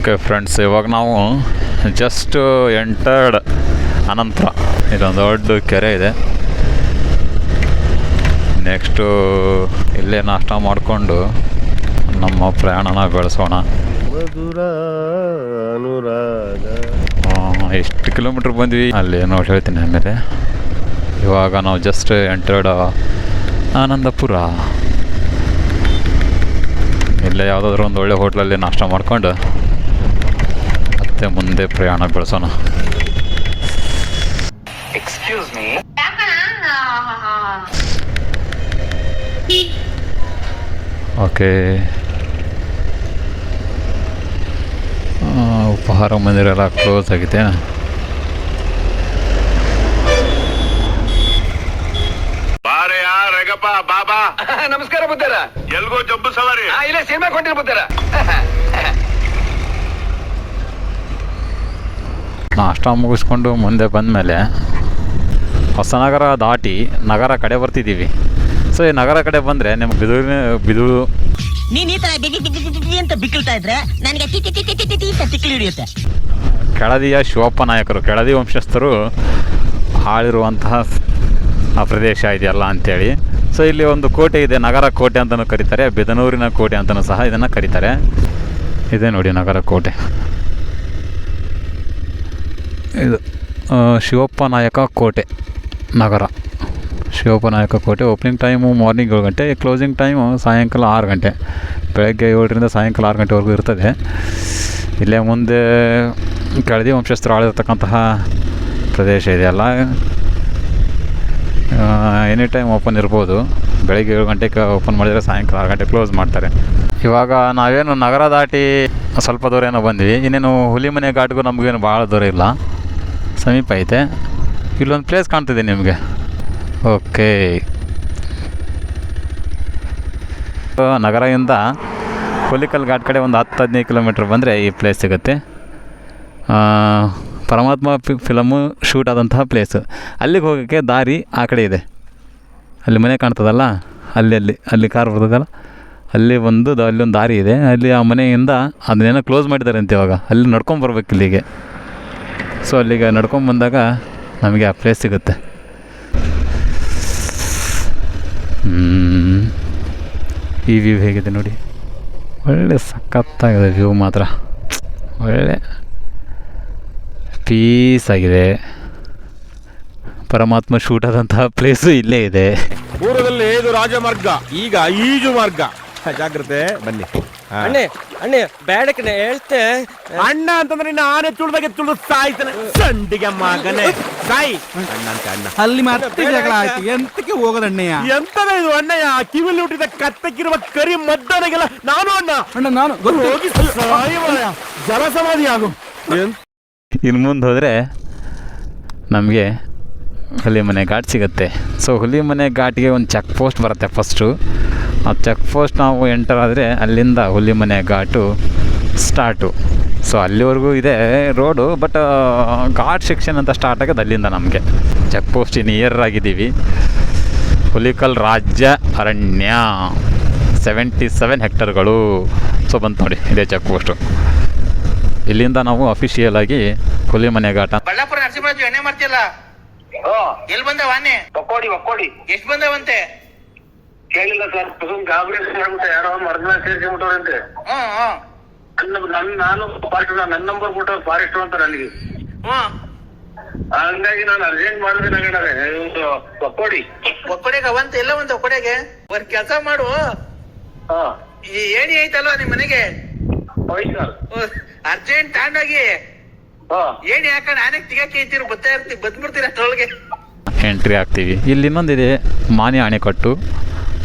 Okay friends ಇವಾಗ ನಾವು just entered ಅನಂತರ. ಇದೊಂದು ದೊಡ್ಡ ಕೆರೆ ಇದೆ. ನೆಕ್ಸ್ಟು ಇಲ್ಲೇ ನಾಷ್ಟ ಮಾಡಿಕೊಂಡು ನಮ್ಮ ಪ್ರಯಾಣನ ಬೆಳೆಸೋಣ. ಎಷ್ಟು ಕಿಲೋಮೀಟ್ರ್ ಬಂದ್ವಿ? ಅಲ್ಲಿ ನೋಡಿ ಹೇಳ್ತೀನಿ ಆಮೇಲೆ. ಇವಾಗ ನಾವು ಜಸ್ಟ್ ಎಂಟರ್ಡ್ ಆನಂದಪುರ. ಇಲ್ಲೇ ಯಾವುದಾದ್ರೂ ಒಂದು ಒಳ್ಳೆ ಹೋಟ್ಲಲ್ಲಿ ನಾಷ್ಟ ಮಾಡ್ಕೊಂಡು ಮತ್ತೆ ಮುಂದೆ ಪ್ರಯಾಣ ಬೆಳೆಸೋಣ. Excuse me okay. ಆ, ಉಪಹಾರ ಮಂದಿರ ಎಲ್ಲ ಕ್ಲೋಸ್ ಆಗಿದೆ ಆ ರೇಗಪ್ಪ ಬಾಬಾ. ನಮಸ್ಕಾರ ಬುದ್ಧರ ಎಲ್ಗೋ ಜಬ್ಬು ಸವಾರಿ. ಆ, ಇಲ್ಲ ಸಿನಿಮಾ ಕೊಟ್ಟಿರ ಬುದ್ಧರ ನಾಷ್ಟ ಮುಗಿಸ್ಕೊಂಡು ಮುಂದೆ ಬಂದಮೇಲೆ ಹೊಸನಗರ ದಾಟಿ ನಗರ ಕಡೆ ಬರ್ತಿದ್ದೀವಿ. ಸೊ ಈ ನಗರ ಕಡೆ ಬಂದರೆ ನಿಮ್ಗೆ ಬಿದೂರಿನ ಬಿದೂರು ನೀನ್ ಈ ಬಿಗಿ ಅಂತ ಬಿಕ್ಕಳ್ತಾ ಇದ್ರೆ ನನಗೆ ಹಿಡಿಯುತ್ತೆ. ಕೆಳದಿಯ ಶಿವಪ್ಪ ನಾಯಕರು ಕೆಳದಿ ವಂಶಸ್ಥರು ಆಳಿರುವಂತಹ ಆ ಪ್ರದೇಶ ಇದೆಯಲ್ಲ ಅಂಥೇಳಿ ಸೊ ಇಲ್ಲಿ ಒಂದು ಕೋಟೆ ಇದೆ ನಗರ ಕೋಟೆ ಅಂತಲೂ ಕರೀತಾರೆ ಬಿದನೂರಿನ ಕೋಟೆ ಅಂತಲೂ ಸಹ ಇದನ್ನು ಕರೀತಾರೆ. ಇದೆ ನೋಡಿ ನಗರ ಕೋಟೆ. ಇದು ಶಿವಪ್ಪ ನಾಯಕ ಕೋಟೆ, ನಗರ. ಶಿವಪ್ಪ ನಾಯಕ ಕೋಟೆ ಓಪನಿಂಗ್ ಟೈಮು ಮಾರ್ನಿಂಗ್ ಏಳು ಗಂಟೆ ಕ್ಲೋಸಿಂಗ್ ಟೈಮು ಸಾಯಂಕಾಲ ಆರು ಗಂಟೆ. ಬೆಳಗ್ಗೆ ಏಳರಿಂದ ಸಾಯಂಕಾಲ ಆರು ಗಂಟೆವರೆಗೂ ಇರ್ತದೆ. ಇಲ್ಲೇ ಮುಂದೆ ಕೆಳದಿ ವಂಶಸ್ಥರು ಆಳಿರ್ತಕ್ಕಂತಹ ಪ್ರದೇಶ ಇದೆಯಲ್ಲ ಎನಿ ಟೈಮ್ ಓಪನ್ ಇರ್ಬೋದು. ಬೆಳಗ್ಗೆ ಏಳು ಗಂಟೆಗೆ ಓಪನ್ ಮಾಡಿದರೆ ಸಾಯಂಕಾಲ ಆರು ಗಂಟೆ ಕ್ಲೋಸ್ ಮಾಡ್ತಾರೆ. ಇವಾಗ ನಾವೇನು ನಗರ ದಾಟಿ ಸ್ವಲ್ಪ ದೂರ ಏನೋ ಬಂದ್ವಿ. ಇನ್ನೇನು ಹುಲಿಮನೆ ಘಾಟ್ಗೂ ನಮಗೇನು ಭಾಳ ದೂರ ಇಲ್ಲ. ಸಮೀಪ ಐತೆ ಇಲ್ಲೊಂದು ಪ್ಲೇಸ್ ಕಾಣ್ತಿದೆ ನಿಮಗೆ. ಓಕೆ ನಗರದಿಂದ ಹುಲಿಕಲ್ ಘಾಟ್ ಕಡೆ ಒಂದು ಹತ್ತು ಹದಿನೈದು ಕಿಲೋಮೀಟ್ರ್ ಬಂದರೆ ಈ ಪ್ಲೇಸ್ ಸಿಗುತ್ತೆ. ಪರಮಾತ್ಮ ಫಿಲಮು ಶೂಟ್ ಆದಂತಹ ಪ್ಲೇಸು ಅಲ್ಲಿಗೆ ಹೋಗೋಕ್ಕೆ ದಾರಿ ಆ ಕಡೆ ಇದೆ. ಅಲ್ಲಿ ಮನೆ ಕಾಣ್ತದಲ್ಲ? ಅಲ್ಲಿ ಅಲ್ಲಿ ಅಲ್ಲಿ ಕಾರ್ ಬರ್ತದಲ್ಲ? ಅಲ್ಲಿ ಒಂದು ದ- ಅಲ್ಲಿ ಒಂದು ದಾರಿ ಇದೆ. ಅಲ್ಲಿ ಆ ಮನೆಯಿಂದ ಅದನ್ನೇನೋ ಕ್ಲೋಸ್ ಮಾಡಿದ್ದಾರೆ ಅಂತ ಇವಾಗ. ಅಲ್ಲಿ ನಡ್ಕೊಂಡು ಬರ್ಬೇಕು ಇಲ್ಲಿಗೆ. ಸೊ ಅಲ್ಲಿಗೆ ನಡ್ಕೊಂಡು ಬಂದಾಗ ನಮಗೆ ಆ ಪ್ಲೇಸ್ ಸಿಗುತ್ತೆ. ಈ ವ್ಯೂ ಹೇಗಿದೆ ನೋಡಿ. ಒಳ್ಳೆ ಸಖತ್ತಾಗಿದೆ ವ್ಯೂ ಮಾತ್ರ. ಒಳ್ಳೆ ಪೀಸ್ ಆಗಿದೆ. ಪರಮಾತ್ಮ ಶೂಟ್ ಆದಂತಹ ಪ್ಲೇಸು ಇಲ್ಲೇ ಇದೆ. ಪೂರ್ವದಲ್ಲಿ ಇದು ರಾಜಮಾರ್ಗ, ಈಗ ಈಜು ಮಾರ್ಗ. ಜಾಗ್ರತೆ, ಬನ್ನಿ. ಅಣ್ಣೆ ಅಣ್ಣೆ ಬೇಡಕನೆ ಹೇಳ್ತೆ. ಅಣ್ಣ ಅಂತಂದ್ರೆ ನಿನ್ನ ಆನೆ ತುಳಿದಾಗೆ ತುಳಿದು ಸಾಯ್ತಾನೆ. ಸಂಡಿಗೆ ಮಗನೇ. ಸಾಯಿ. ಅಣ್ಣ ಅಂತ ಅಣ್ಣ. ಅಲ್ಲಿ ಮತ್ತೆ ಜಗಳ ಆಯ್ತು? ಎಂತಕ್ಕೆ ಹೋಗೋದಣ್ಣಯ್ಯ ಎಂತದ ಇದು ಅಣ್ಣಯ್ಯ? ಕಿವಿಲಿ ಹುಟ್ಟಿದ ಕತ್ತಕ್ಕಿರುವ ಕರಿ ಮದ್ದನಿಗೆಲ್ಲ ನಾನು ಅಣ್ಣ. ಅಣ್ಣ ನಾನು ಗೊತ್ತು. ಹೋಗಿ ಸಾಯುವಯ್ಯ. ಜಲ ಸಮಾಧಿ ಆಗು. ಎಂತ ಇನ್ನು ಮುಂದೆ ಹೋದರೆ ನಮಗೆ ಹುಲಿಮನೆ ಘಾಟ್ ಸಿಗುತ್ತೆ. ಸೊ ಹುಲಿಮನೆ ಘಾಟ್ಗೆ ಒಂದು ಚೆಕ್ ಪೋಸ್ಟ್ ಬರುತ್ತೆ ಫಸ್ಟು ಆ ಚೆಕ್ ಪೋಸ್ಟ್ ನಾವು ಎಂಟರ್ ಆದರೆ ಅಲ್ಲಿಂದ ಹುಲಿಮನೆ ಘಾಟು ಸ್ಟಾರ್ಟು ಸೊ ಅಲ್ಲಿವರೆಗೂ ಇದೆ ರೋಡು ಬಟ್ ಘಾಟ್ ಸೆಕ್ಷನ್ ಅಂತ ಸ್ಟಾರ್ಟ್ ಆಗೋದು ಅಲ್ಲಿಂದ ನಮಗೆ. ಚೆಕ್ ಪೋಸ್ಟ್ ನಿಯರ್ ಆಗಿದ್ದೀವಿ. ಹುಲಿಕಲ್ ರಾಜ್ಯ ಅರಣ್ಯ. Seventy seven ಹೆಕ್ಟರ್ಗಳು. ಸೊ ಬಂತು ನೋಡಿ, ಇದೇ ಚೆಕ್ ಪೋಸ್ಟು ಇಲ್ಲಿಂದ ನಾವು ಅಫಿಷಿಯಲ್ ಆಗಿ ಹುಲಿಮನೆ ಘಾಟ ಬಳ್ಳಾಪುರ ಎಲ್ಲಿ ಬಂದವ ಆನೆ ಒಕ್ಕೋಡಿ ಒಕ್ಕೋಡಿ. ಎಷ್ಟ್ ಬಂದವಂತೆ? ಕೇಳಿಲ್ಲ ಸರ್ ಸುಮ್ ಗಾಬರಿ ಹೇಳ್ಬಿಟ್ಟೆ ಯಾರೋ ಮರ್ದನ ಸೇರ್ಕೊಂಡ್ಬಿಟ್ಟವ್ರಂತೆ ಹ್ಮ್ ಹ್ಮ್ ನನ್ನ ನನ್ ನಾನು ಫಾರೆಸ್ಟ್ ನನ್ನ ನಂಬರ್ ಬಿಟ್ಟು ಫಾರೆಸ್ಟ್ ಅಂತ ನನಗೆ. ಹ್ಮ್ ಹಂಗಾಗಿ ನಾನು ಅರ್ಜೆಂಟ್ ಮಾಡಿದ್ರೆ ಇವ್ರು ಒಕ್ಕೋಡಿ. ಒಕ್ಕಡೆಗೆ ಅವಂತ ಎಲ್ಲ ಒಂದು ಒಕ್ಕಡೆಗೆ ಒಂದ್ ಕೆಲಸ ಮಾಡು. ಹಾ. ಈ ಏಣಿ ಐತಲ್ವಾ ನಿಮ್ ಮನೆಗೆ? ಹೋಯ್ತು ಸರ್. ಅರ್ಜೆಂಟ್ ತಗೊಂಡೋಗಿ. ಹಾ. ಯಾಕಣ ಆನೆಗ್ ತಿಗಾಕಿ ಐತಿರು ಬರ್ತಾ ಇರ್ತಿ ಬಂದ್ಬಿಡ್ತೀರ ಅಷ್ಟ್ರೊಳಗೆ ಎಂಟ್ರಿ ಆಗ್ತೀವಿ ಇಲ್ಲಿ ಇನ್ನೊಂದಿದೆ ಮಾನೆ ಅಣೆಕಟ್ಟು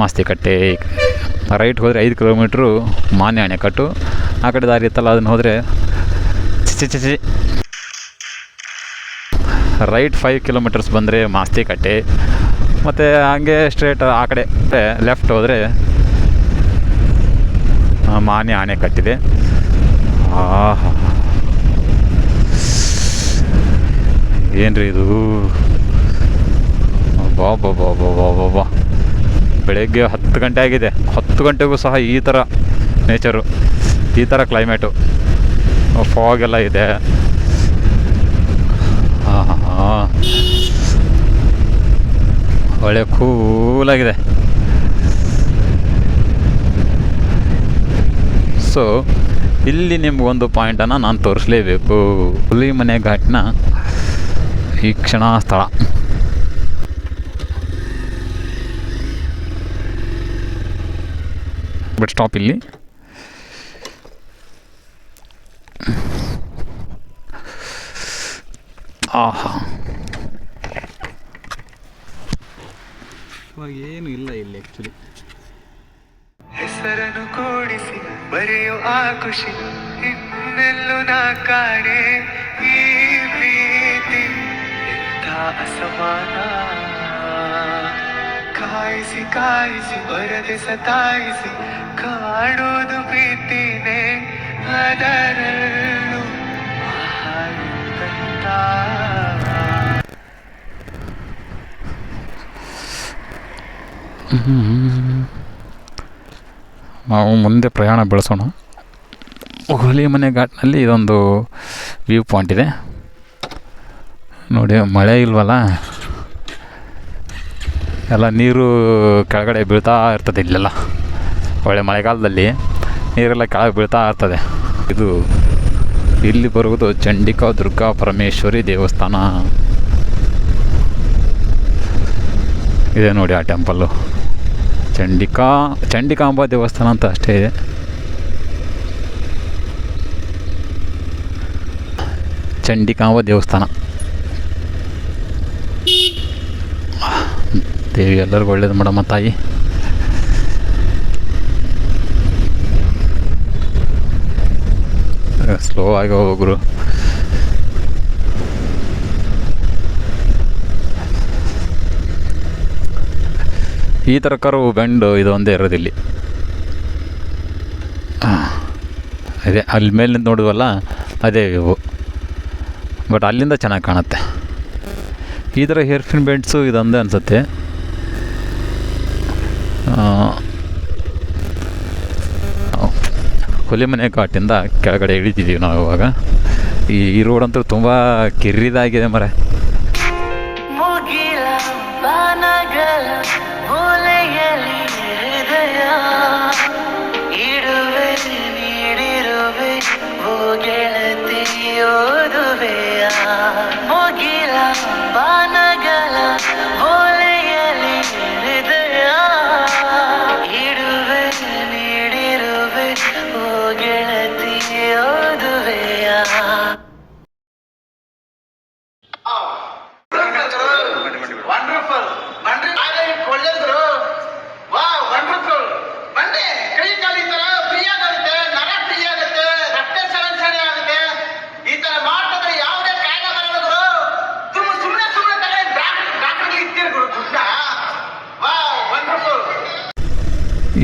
ಮಾಸ್ತಿಕಟ್ಟೆ. ರೈಟ್ ಹೋದರೆ ಐದು ಕಿಲೋಮೀಟ್ರು ಮಾನೆ ಅಣೆಕಟ್ಟು ಆ ಕಡೆ ದಾರಿ ಇತ್ತಲ್ಲ ಅದನ್ನು ಹೋದರೆ ಚಿಚಿ ಚಿಚಿ ರೈಟ್ ಫೈವ್ ಕಿಲೋಮೀಟರ್ಸ್ ಬಂದರೆ ಮಾಸ್ತಿಕಟ್ಟೆ. ಮತ್ತು ಹಂಗೆ ಸ್ಟ್ರೇಟ್ ಆ ಕಡೆ ಲೆಫ್ಟ್ ಹೋದರೆ ಮಾನೆ ಅಣೆಕಟ್ಟಿದೆ ಆಹಾ. ಏನ್ರಿ ಇದು? ಬಾ ಬಾ ಬಾ ಬಾ ಬಾ ಬಾ ಬಾ. ಬೆಳಗ್ಗೆ ಹತ್ತು ಗಂಟೆ ಆಗಿದೆ. ಹತ್ತು ಗಂಟೆಗೂ ಸಹ ಈ ಥರ ನೇಚರು ಈ ಥರ ಕ್ಲೈಮೇಟು ಫಾಗ್ ಎಲ್ಲ ಇದೆ. ಒಳ್ಳೆ ಕೂಲಾಗಿದೆ ಸೊ ಇಲ್ಲಿ ನಿಮ್ಗೊಂದು ಪಾಯಿಂಟನ್ನು ನಾನು ತೋರಿಸ್ಲೇಬೇಕು. ಹುಲಿಮನೆ ಘಾಟ್ನ ವೀಕ್ಷಣಾ ಸ್ಥಳ ಬಟ್ ಸ್ಟಾಪ್ ಇಲ್ಲಿ. ಆಹಾ. ಏನು ಇಲ್ಲ ಇಲ್ಲಿ ಆ್ಯಕ್ಚುಲಿ ಹೆಸರನ್ನು ಕೂಡಿಸಿ ಬರೆಯೋ ಆ ಖುಷಿ ಇನ್ನೆಲ್ಲೂ ನಾ ಕಾಣೆ. ಅಸಮಾನ. ಕಾಯಿಸಿ ಕಾಯಿಸಿ ಬರದೆ ಸತಾಯಿಸಿ ಕಾಣೋದು ಪ್ರೀತಿನೇ ಅದರಲ್ಲೂ ನಾವು ಮುಂದೆ ಪ್ರಯಾಣ ಬೆಳೆಸೋಣ. ಹುಲಿಮನೆ ಘಾಟ್ನಲ್ಲಿ ಇದೊಂದು ವ್ಯೂ ಪಾಯಿಂಟ್ ಇದೆ. ನೋಡಿ, ಮಳೆ ಇಲ್ವಲ್ಲ? ಎಲ್ಲ ನೀರು ಕೆಳಗಡೆ ಬೀಳ್ತಾ ಇರ್ತದೆ ಇಲ್ಲೆಲ್ಲ. ಒಳ್ಳೆ ಮಳೆಗಾಲದಲ್ಲಿ ನೀರೆಲ್ಲ ಕೆಳಗೆ ಬೀಳ್ತಾ ಇರ್ತದೆ. ಇದು ಇಲ್ಲಿ ಬರುವುದು ಚಂಡಿಕಾ ದುರ್ಗಾ ಪರಮೇಶ್ವರಿ ದೇವಸ್ಥಾನ. ಇದೆ ನೋಡಿ ಆ ಟೆಂಪಲ್ಲು ಚಂಡಿಕಾ, ಚಂಡಿಕಾಂಬ ದೇವಸ್ಥಾನ ಅಂತ ಅಷ್ಟೇ ಇದೆ. ಚಂಡಿಕಾಂಬ ದೇವಸ್ಥಾನ. ದೇವಿ ಎಲ್ಲರಿಗೂ ಒಳ್ಳೇದು ಮಾಡಮ್ಮ ತಾಯಿ. ಸ್ಲೋ ಆಗಿ ಹೋಗ್ರು ಈ ಥರ ಕರು ಬೆಂಡು ಇದು ಒಂದೇ ಇರೋದಿಲ್ಲಿ ಅದೇ ಅಲ್ಲಿ ಮೇಲಿಂದ ನೋಡುವಲ್ಲ, ಅದೇ ಇವು. ಬಟ್ ಅಲ್ಲಿಂದ ಚೆನ್ನಾಗಿ ಕಾಣುತ್ತೆ. ಈ ಥರ ಹೇರ್ ಪಿನ್ ಬೆಂಡ್ಸು ಇದೊಂದೇ ಅನಿಸುತ್ತೆ. ಹುಲಿಮನೆ ಘಾಟಿಂದ ಕೆಳಗಡೆ ಇಳಿತಿದ್ದೀವಿ ನಾವು ಇವಾಗ. ಈ ಈ ರೋಡ್ ಅಂತೂ ತುಂಬ ಕಿರಿದಾಗಿದೆ ಮರ. ಮುಗಿಲ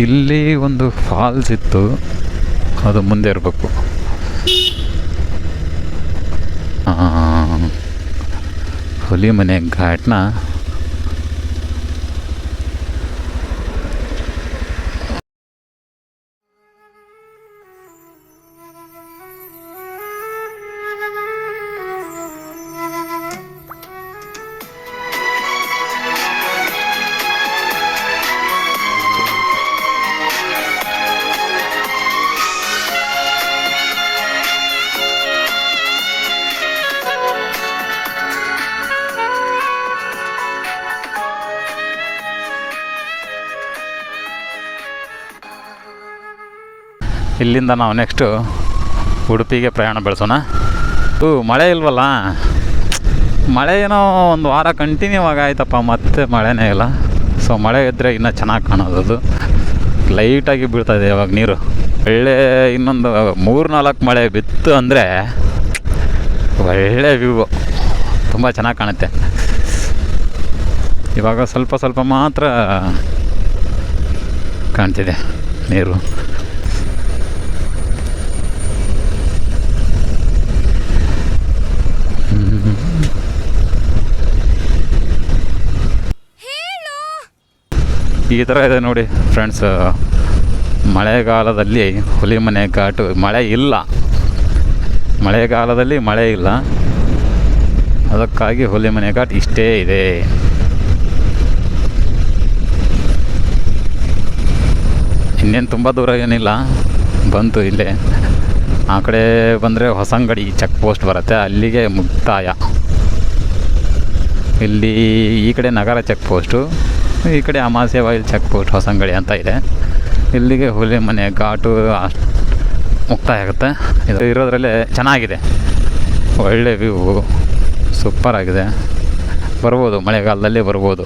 ಇಲ್ಲಿ ಒಂದು ಫಾಲ್ಸ್ ಇತ್ತು. ಅದು ಮುಂದೆ ಇರಬೇಕು. ಹುಲಿ ಮನೆ ಘಾಟ್ನ ಇಲ್ಲಿಂದ ನಾವು ನೆಕ್ಸ್ಟು ಉಡುಪಿಗೆ ಪ್ರಯಾಣ ಬೆಳೆಸೋಣ. ಹ್ಞೂ ಮಳೆ ಇಲ್ವಲ್ಲ? ಮಳೆ ಏನೋ ಒಂದು ವಾರ ಕಂಟಿನ್ಯೂ ಆಗಾಯ್ತಪ್ಪ, ಮತ್ತೆ ಮಳೆನೇ ಇಲ್ಲ. ಸೊ ಮಳೆ ಇದ್ದರೆ ಇನ್ನೂ ಚೆನ್ನಾಗಿ ಕಾಣೋದದು. ಲೈಟಾಗಿ ಬೀಳ್ತಾಯಿದೆ ಇವಾಗ ನೀರು. ಒಳ್ಳೆ ಇನ್ನೊಂದು ಮೂರು ನಾಲ್ಕು ಮಳೆ ಬಿತ್ತು ಅಂದರೆ ಒಳ್ಳೆ ವ್ಯೂ ತುಂಬ ಚೆನ್ನಾಗಿ ಕಾಣುತ್ತೆ. ಇವಾಗ ಸ್ವಲ್ಪ ಸ್ವಲ್ಪ ಮಾತ್ರ ಕಾಣ್ತಿದೆ ನೀರು. ಈ ಥರ ಇದೆ ನೋಡಿ ಫ್ರೆಂಡ್ಸ್ ಮಳೆಗಾಲದಲ್ಲಿ ಹುಲಿಮನೆ ಘಾಟು, ಮಳೆ ಇಲ್ಲ. ಮಳೆಗಾಲದಲ್ಲಿ ಮಳೆ ಇಲ್ಲ. ಅದಕ್ಕಾಗಿ ಹುಲಿಮನೆ ಘಾಟ್ ಇಷ್ಟೇ ಇದೆ. ಇನ್ನೇನು ತುಂಬ ದೂರ ಏನಿಲ್ಲ. ಬಂತು ಇಲ್ಲೇ. ಆ ಕಡೆ ಬಂದರೆ ಹೊಸಂಗಡಿ ಚೆಕ್ ಪೋಸ್ಟ್ ಬರುತ್ತೆ, ಅಲ್ಲಿಗೆ ಮುಕ್ತಾಯ. ಇಲ್ಲಿ ಈ ಕಡೆ ನಗರ ಚೆಕ್ ಪೋಸ್ಟು. ಈ ಕಡೆ ಅಮಾಸೆ ವಾಯಿಲ್ ಚೆಕ್ ಪೋಸ್ಟ್ ಹೊಸಂಗಡಿ ಅಂತ ಇದೆ. ಇಲ್ಲಿಗೆ ಹುಲಿ ಮನೆ ಘಾಟು ಮುಕ್ತಾಯ ಆಗುತ್ತೆ. ಇದು ಇರೋದ್ರಲ್ಲೇ ಚೆನ್ನಾಗಿದೆ. ಒಳ್ಳೆ ವ್ಯೂ ಸೂಪರ್ ಆಗಿದೆ. ಬರ್ಬೋದು ಮಳೆಗಾಲದಲ್ಲಿ ಬರ್ಬೋದು.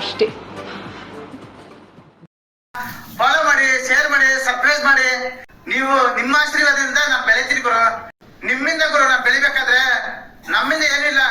ಅಷ್ಟೇ. ಫಾಲೋ ಮಾಡಿ ಶೇರ್ ಮಾಡಿ ಸಬ್ಸ್ಕ್ರೈಬ್ ಮಾಡಿ. ನೀವು ನಿಮ್ಮ ಆಶೀರ್ವಾದದಿಂದ ನಾವು ಬೆಳಿತೀನಿ ಗುರು ನಿಮ್ಮಿಂದ ಗುರು ನಾವು ಬೆಳಿಬೇಕಾದ್ರೆ ನಮ್ಮಿಂದ ಏನಿಲ್ಲ.